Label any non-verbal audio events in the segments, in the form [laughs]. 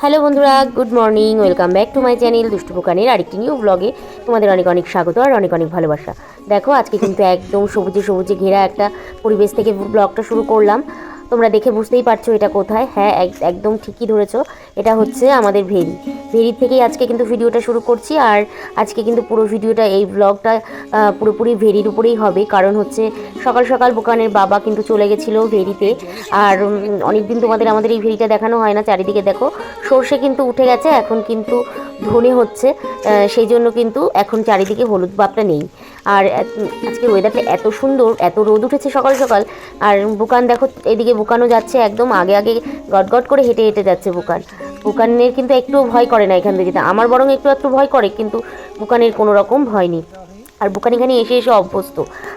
Hello বন্ধুরা, good morning, welcome back to my channel দুষ্টু পোকানের আরেকটি নিউ ব্লগে। তোমাদের অনেক অনেক স্বাগত আর অনেক অনেক ভালোবাসা। দেখো, আজকে কিন্তু একদম সবুজে সবুজে ঘেরা একটা পরিবেশ থেকে ব্লগটা শুরু করলাম। তোমরা দেখে বুঝতেই পারছ এটা কোথায়। হ্যাঁ এক- একদম ঠিকই ধরেছো। এটা হচ্ছে আমাদের ভেরি। ভেরি থেকেই আজকে কিন্তু ভিডিওটা শুরু করছি আর আজকে কিন্তু পুরো ভিডিওটা, এই ব্লগটা পুরোপুরি ভেরির উপরেই হবে। কারণ হচ্ছে সকাল সকাল বোকানের বাবা কিন্তু চলে গেছিল ভেরিতে। আর অনেক দিন তোমাদের আমাদের এই ভেরিটা দেখানো হয় না। চারিদিকে দেখো, সর্ষে কিন্তু উঠে গেছে। এখন কিন্তু ধনে হচ্ছে সেই জন্য কিন্তু এখন চারিদিকে হলুদ ভাবটা নেই। আর আজকে ওয়েদারটা এত সুন্দর এত রোদ উঠেছে সকাল সকাল আর বুকান দেখো এদিকে বুকানও যাচ্ছে একদম আগে আগে গটগট করে হেঁটে হেঁটে যাচ্ছে বুকান। বুকানের কিন্তু একটু ভয় করে না এখান থেকে আমার বরং একটু একটু ভয় করে কিন্তু বুকানের কোনো রকম ভয় নেই। আর বুকান এখানে এসে এসে অভ্যস্ত।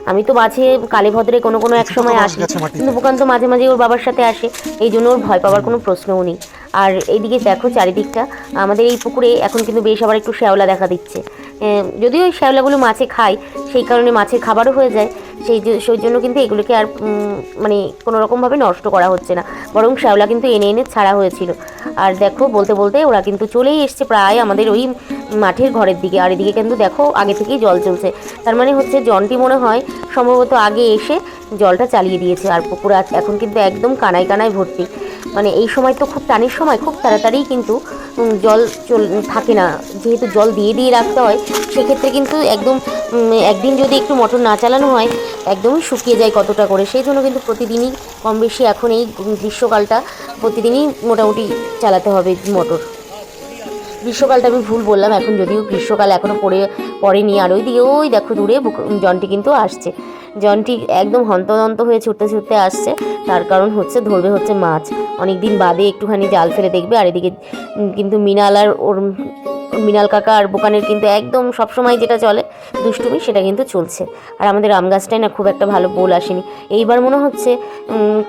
আমি তো মাঝে কালে ভদ্রে কোনো কোনো এক সময় আসি কিন্তু বুকান তো মাঝে মাঝে ওর বাবার সাথে আসে এই জন্য ওর ভয় পাওয়ার কোনো প্রশ্নও নেই। আর এইদিকে দেখো চারিদিকটা, আমাদের এই পুকুরে এখন কিন্তু বেশ আবার একটু শ্যাওলা দেখা দিচ্ছে। যদিও ওই শ্যাওলাগুলো মাছে খায়, সেই কারণে মাছের খাবারও হয়ে যায়, সেই সেই জন্য কিন্তু এগুলোকে আর মানে কোনো রকমভাবে নষ্ট করা হচ্ছে না, বরং শ্যাওলা কিন্তু এনে এনে ছাড়া হয়েছিল। আর দেখো, বলতে বলতে ওরা কিন্তু চলেই এসছে প্রায় আমাদের ওই মাঠের ঘরের দিকে, আর এদিকে কিন্তু দেখো আগে থেকেই জল চলছে। তার মানে হচ্ছে জনটি মনে হয় সম্ভবত আগে এসে জলটা চালিয়ে দিয়েছে, আর পুকুর এখন কিন্তু একদম কানায় কানায় ভর্তি। মানে এই সময় তো খুব টানের সময়, খুব তাড়াতাড়ি কিন্তু জল চল, থাকে না। যেহেতু জল দিয়ে দিয়ে রাখতে হয়, সেক্ষেত্রে কিন্তু একদম একদিন যদি একটু মোটর না চালানো হয়, একদমই শুকিয়ে যায় কতটা করে। সেই জন্য কিন্তু প্রতিদিনই কম বেশি এখন এই গ্রীষ্মকালটা প্রতিদিনই মোটামুটি চালাতে হবে মোটর। গ্রীষ্মকালটা আমি ভুল বললাম, এখন যদিও গ্রীষ্মকাল এখনও পড়ে, পড়েনি। আর ওই দিকে ওই দেখো দূরে জনটি কিন্তু আসছে। জনটি একদম হন্তদন্ত হয়ে ছুটতে ছুটতে আসছে। তার কারণ হচ্ছে, ধরবে হচ্ছে মাছ। অনেক দিন বাদে একটুখানি জাল ফেলে দেখবে, আর এদিকে কিন্তু মিনালার ওর মিনাল কাকা আর বোকানের কিন্তু একদম সবসময় যেটা চলে দুষ্টুমি, সেটা কিন্তু চলছে। আর আমাদের আম গাছটায় না খুব একটা ভালো বোল আসেনি। এইবার মনে হচ্ছে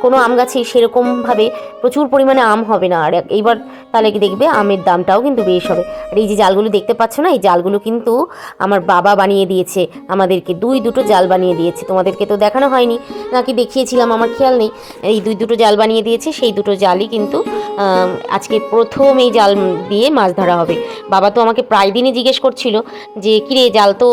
কোনো আম গাছেই সেরকমভাবে প্রচুর পরিমাণে আম হবে না। আর এইবার তাহলে কি দেখবে, আমের দামটাও কিন্তু বেশ হবে। আর এই যে জালগুলো দেখতে পাচ্ছ না, এই জালগুলো কিন্তু আমার বাবা বানিয়ে দিয়েছে, আমাদেরকে দুই দুটো জাল বানিয়ে দিয়েছে। তোমাদেরকে তো দেখানো হয়নি, নাকি দেখিয়েছিলাম, আমার খেয়াল নেই। এই দুই দুটো জাল বানিয়ে দিয়েছে, সেই দুটো জালই কিন্তু আজকে প্রথম এই জাল দিয়ে মাছ ধরা হবে। বাবা তো আমাকে প্রায় দিনই জিজ্ঞেস করছিল যে, কিরে জাল তো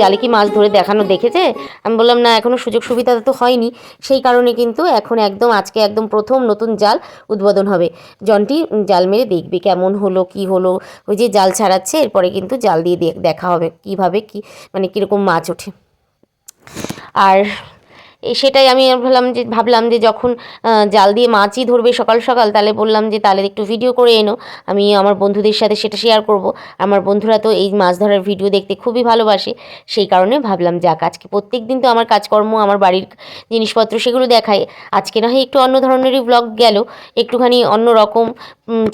জালে কি মাছ ধরে দেখানো দেখেছে? আমি বললাম, না এখনও সুযোগ সুবিধা তো হয়নি। সেই কারণে কিন্তু এখন একদম, আজকে একদম প্রথম নতুন জাল উদ্বোধন হবে। জনটি জাল মেরে দেখবে কেমন হলো, কি হলো। ওই যে জাল ছাড়াচ্ছে, এরপরে কিন্তু জাল দিয়ে দেখা হবে কীভাবে কি মানে কীরকম মাছ ওঠে। আর সেটাই আমি ভাবলাম যে ভাবলাম যে যখন জাল দিয়ে মাছই ধরবে সকাল সকাল, তাহলে বললাম যে, তাহলে একটু ভিডিও করে এনো। আমি আমার বন্ধুদের সাথে সেটা শেয়ার করব। আমার বন্ধুরা তো এই মাছ ধরার ভিডিও দেখতে খুবই ভালোবাসে। সেই কারণে ভাবলাম, যাক, আজকে প্রত্যেক দিন তো আমার কাজকর্ম, আমার বাড়ির জিনিসপত্র সেগুলো দেখায়। আজকে না হয় একটু অন্য ধরনেরই ব্লগ গেল। একটুখানি অন্য রকম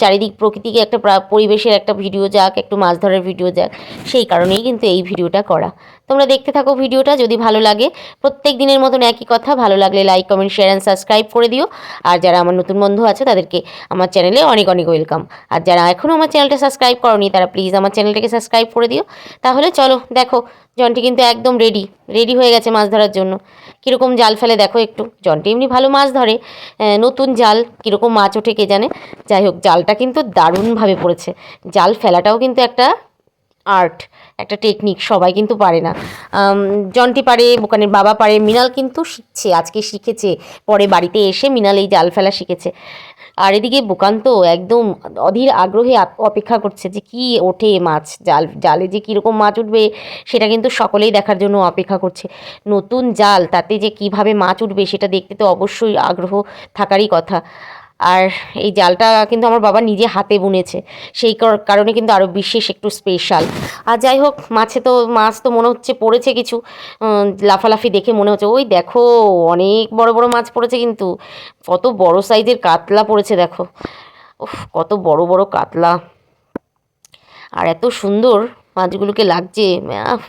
চারিদিক প্রকৃতিকে একটা পরিবেশের একটা ভিডিও যাক, একটু মাছ ধরার ভিডিও যাক। সেই কারণেই কিন্তু এই ভিডিওটা করা। তোমরা দেখতে থাকো ভিডিওটা যদি ভালো লাগে। প্রত্যেক দিনের মতন একই কথা, ভালো লাগলে like comment share and subscribe করে দিও। আর যারা আমার নতুন বন্ধু আছে, তাদেরকে আমার চ্যানেলে অনেক অনেক ওয়েলকাম আর যারা এখনও আমার চ্যানেলটা সাবস্ক্রাইব করনি, তারা প্লিজ আমার চ্যানেলটাকে সাবস্ক্রাইব করে দিও। তাহলে চলো, দেখো, জনটি কিন্তু একদম রেডি রেডি হয়ে গেছে মাছ ধরার জন্য। কীরকম জাল ফেলে দেখো একটু। জনটি এমনি ভালো মাছ ধরে। নতুন জাল, কীরকম মাছ ওঠে কে জানে? যাই হোক, জালটা কিন্তু দারুণভাবে পড়েছে। জাল ফেলাটাও কিন্তু একটা আর্ট, একটা টেকনিক সবাই কিন্তু পারে না। জন্টি পারে, বোকানের বাবা পারে, মিনাল কিন্তু শিখছে, আজকে শিখেছে, পরে বাড়িতে এসে মিনাল এই জাল ফেলা শিখেছে। আর এদিকে বোকান তো একদম অধীর আগ্রহে অপেক্ষা করছে যে কি ওঠে মাছ, জাল, জালে যে কীরকম মাছ উঠবে, সেটা কিন্তু সকলেই দেখার জন্য অপেক্ষা করছে। নতুন জাল, তাতে যে কীভাবে মাছ উঠবে, সেটা দেখতে তো অবশ্যই আগ্রহ থাকারই কথা। আর এই জালটা কিন্তু আমার বাবা নিজে হাতে বুনেছে। সেই কারণে কিন্তু আরও বিশেষ একটু স্পেশাল আর যাই হোক, মাছে তো, মাছ তো মনে হচ্ছে পড়েছে কিছু। লাফালাফি দেখে মনে হচ্ছে, ওই দেখো, অনেক বড় বড় মাছ পড়েছে কিন্তু, কত বড় সাইজের কাতলা পড়েছে দেখো। উফ, কত বড় বড় কাতলা। আর এত সুন্দর মাছগুলোকে লাগছে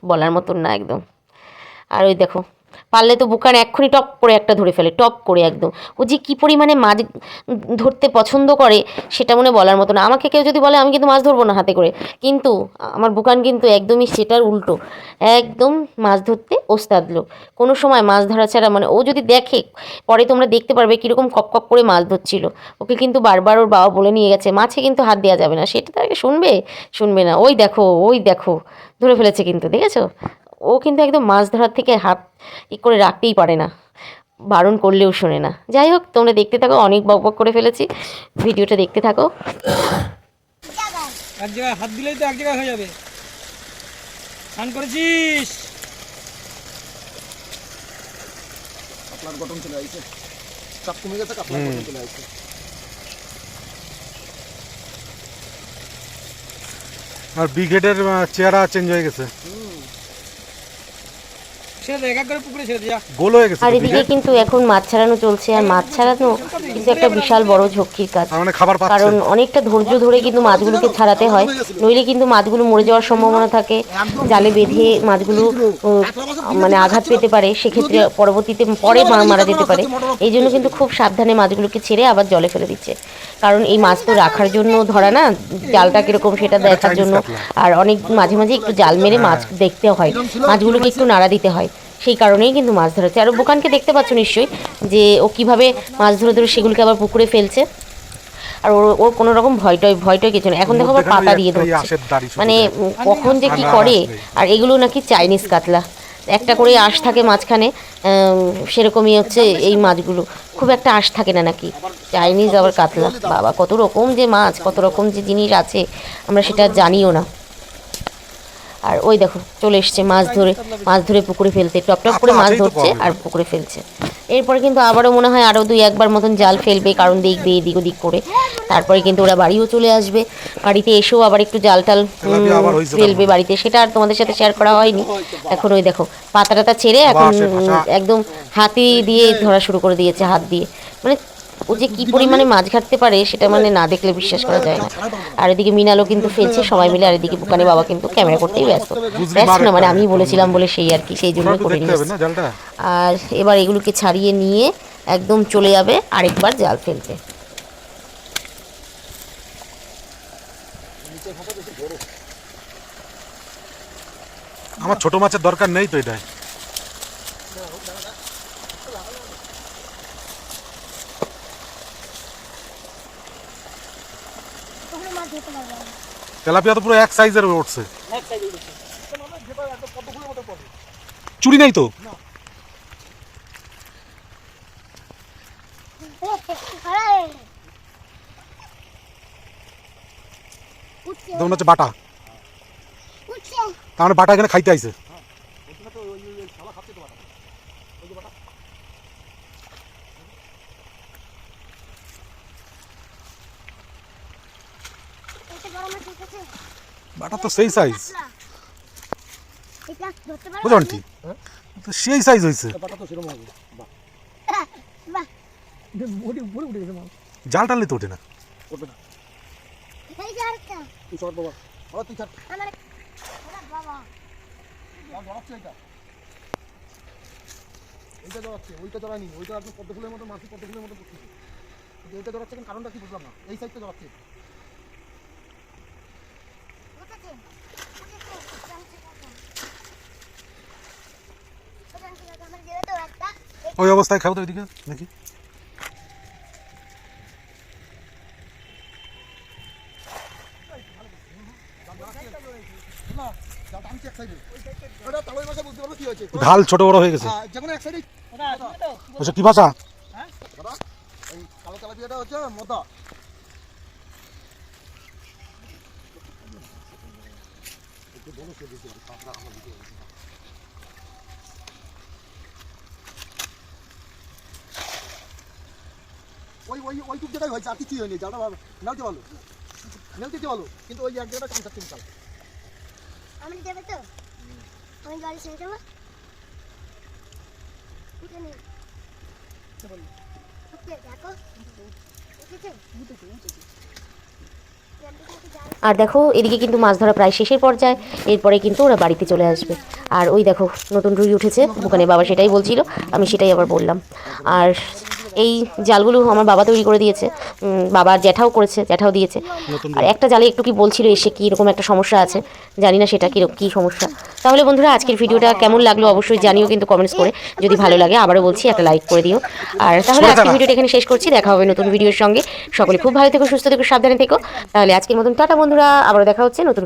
বলার মতন না একদম। আর ওই দেখো পারলে তো বুকান এক্ষুনি টপ করে একটা ধরে ফেলে, টপ করে একদম। ও যে কী পরিমাণে মাছ ধরতে পছন্দ করে, সেটা মনে বলার মতো না। আমাকে কেউ যদি বলে, আমি কিন্তু মাছ ধরবো না হাতে করে। কিন্তু আমার বুকান কিন্তু একদমই সেটার উল্টো। একদম মাছ ধরতে ওস্তাদ লোক। কোনো সময় মাছ ধরা ছাড়া মানে ও যদি দেখে, পরে তোমরা দেখতে পারবে কীরকম কপ কপ করে মাছ ধরছিল। ওকে কিন্তু বারবার ওর বাবা বলে নিয়ে গেছে, মাছে কিন্তু হাত দেওয়া যাবে না। সেটা তাকে শুনবে? শুনবে না। ওই দেখো ওই দেখো। ধরে ফেলেছে কিন্তু, দেখেছ? ও কিন্তু একদম মাছ ধরার থেকে হাত ই করে রাখতেই পারে না। বারণ করলেও শোনে না। যাই হোক তোমরা দেখতে থাকো অনেক বক বক করে ফেলেছি। ভিডিওটা দেখতে থাকো। এক জায়গায় হাত দিলেই তো এক জায়গায় হয়ে যাবে। স্নান করেছিস? কাতলার গঠন চলে আসছে চাপ কমে গেছে কাতলার গঠন চলে আসছে আর ব্রিগেডের চেহারা চেঞ্জ হয়ে গেছে ছেড়ে দে এক এক করে পুকুরে ছেড়ে দে যা গোল হয়ে গেছে আর এদিকে কিন্তু এখন মাছ ছাড়ানো চলছে আর মাছ ছাড়ানো কিন্তু একটা বিশাল বড় ঝক্কির কাজ। মানে কারণ অনেকটা ধৈর্য ধরে কিন্তু মাছগুলোকে ছাড়াতে হয়। নইলে কিন্তু মাছগুলো মরে যাওয়ার সম্ভাবনা থাকে। জালে বেঁধে মাছগুলো মানে আঘাত পেতে পারে। সেক্ষেত্রে পরবর্তীতে পরে মা- মারা যেতে পারে। এই জন্য কিন্তু খুব সাবধানে মাছগুলোকে ছেড়ে আবার জলে ফেলে দিচ্ছে। কারণ এই মাছ তো রাখার জন্য ধরা না জালটা কীরকম সেটা দেখার জন্য। আর অনেক মাঝে মাঝে একটু জাল মেরে মাছ দেখতে হয়। মাছগুলোকে একটু নাড়া দিতে হয়। সেই কারণেই কিন্তু মাছ ধরা হচ্ছে আর বোকানকে দেখতে পাচ্ছ নিশ্চয়ই যে ও কীভাবে মাছ ধরে ধরে সেগুলোকে আবার পুকুরে ফেলছে। আর ওর ওর কোনো রকম ভয়টয় ভয়টয় কিছু না এখন দেখো আবার পাতা দিয়ে ধরছে। মানে কখন যে কি করে আর এগুলো নাকি চাইনিজ কাতলা। একটা করে আঁশ থাকে মাঝখানে সেরকমই হচ্ছে এই মাছগুলো। খুব একটা আঁশ থাকে না নাকি। চাইনিজ আবার কাতলা। বাবা কত রকম যে মাছ কত রকম যে জিনিস আছে। আমরা সেটা জানিও না। আর ওই দেখো চলে এসছে মাছ ধরে মাছ ধরে পুকুরে ফেলতে টপ টপ করে মাছ ধরছে আর পুকুরে ফেলছে। এরপরে কিন্তু আবারও মনে হয় আরও দুই একবার মতন জাল ফেলবে কারণ দেখবে এদিক ওদিক করে। তারপরে কিন্তু ওরা বাড়িও চলে আসবে। বাড়িতে এসেও আবার একটু জাল টাল ফেলবে বাড়িতে। সেটা আর তোমাদের সাথে শেয়ার করা হয়নি। এখন ওই দেখো পাতা টাতা ছেড়ে এখন একদম হাতি দিয়ে ধরা শুরু করে দিয়েছে হাত দিয়ে। মানে ও যে কি পরিমাণে মাছ ঘাটতে পারে সেটা মানে না দেখলে বিশ্বাস করা যায় না। আর এদিকে মিনালও কিন্তু ফেলছে সবাই মিলে আর এদিকে বুকানি বাবা কিন্তু ক্যামেরা করতেই ব্যস্ত। ব্যস্ত না মানে আমি বলেছিলাম বলে সেই আর কি সেই জন্য করে নিয়েছি। আর এবার এগুলোকে ছাড়িয়ে নিয়ে একদম চলে যাবে আরেকবার জাল ফেলতে। আমার ছোট মাছের দরকার নেই তো এটাই তেলাপিয়া তো পুরো এক সাইজের উঠছে। চুরি নাই তো? বাটা। তার মানে বাটা এখানে খাইতে আইছে। বাটা তো সেই সাইজ বুঝো আন্টি তো সেই সাইজ হয়েছে। পাটা তো সেরকম হবে। বডি [laughs] উঠে গেছে জাল টানলে তো ওঠে না। জড়াচ্ছে ওইটা জড়ায়নি ওইটা একদম পদ্ম মতো মাছি এইটা জড়াচ্ছে কারণটা কি বুঝলাম না। এই সাইডটা জড়াচ্ছে ওই অবস্থায় খাও তো ওইদিকে দেখি। ঢাল ছোট বড় হয়ে গেছে। হ্যাঁ, কি ভাষা কালো তেলাপিয়াটা হচ্ছে মোটা ওই ওই ওইটুক জায়গায় হয়েছে আর কিছুই হয়নি ভালো নেলতে ভালো নেলতে ভালো কিন্তু ওই এক জায়গাটা কাঁচা তিন চাল আমি দেবে তো? আমি গাড়ি ছেড়ে দেবো? এখানে ওকে দেখো। উঠেছে। আর দেখো, এদিকে কিন্তু মাছ ধরা প্রায় শেষের পর্যায়ে। এরপরে কিন্তু ওরা বাড়িতে চলে আসবে। আর ওই দেখো, নতুন রুই উঠেছে। ওখানে বাবা সেটাই বলছিল, আমি সেটাই আবার বললাম। আর এই জালগুলো আমার বাবা তৈরি করে দিয়েছে। উম, বাবা জ্যাঠাও করেছে জ্যাঠাও দিয়েছে। আর একটা জালে একটু কি বলছিল এসে কি এরকম একটা সমস্যা আছে? জানি না সেটা কী কী সমস্যা। তাহলে বন্ধুরা আজকের ভিডিওটা কেমন লাগল অবশ্যই জানিও কিন্তু কমেন্টস করে। যদি ভালো লাগে আবারও বলছি একটা লাইক করে দিও। আর তাহলে আজকের ভিডিওটা এখানে শেষ করছি। দেখা হবে নতুন ভিডিওর সঙ্গে। সকলে খুব ভালো থেকো সুস্থ থেকো সাবধানে থেকো। তাহলে আজকের মতন টাটা বন্ধুরা আবারও দেখা হচ্ছে নতুন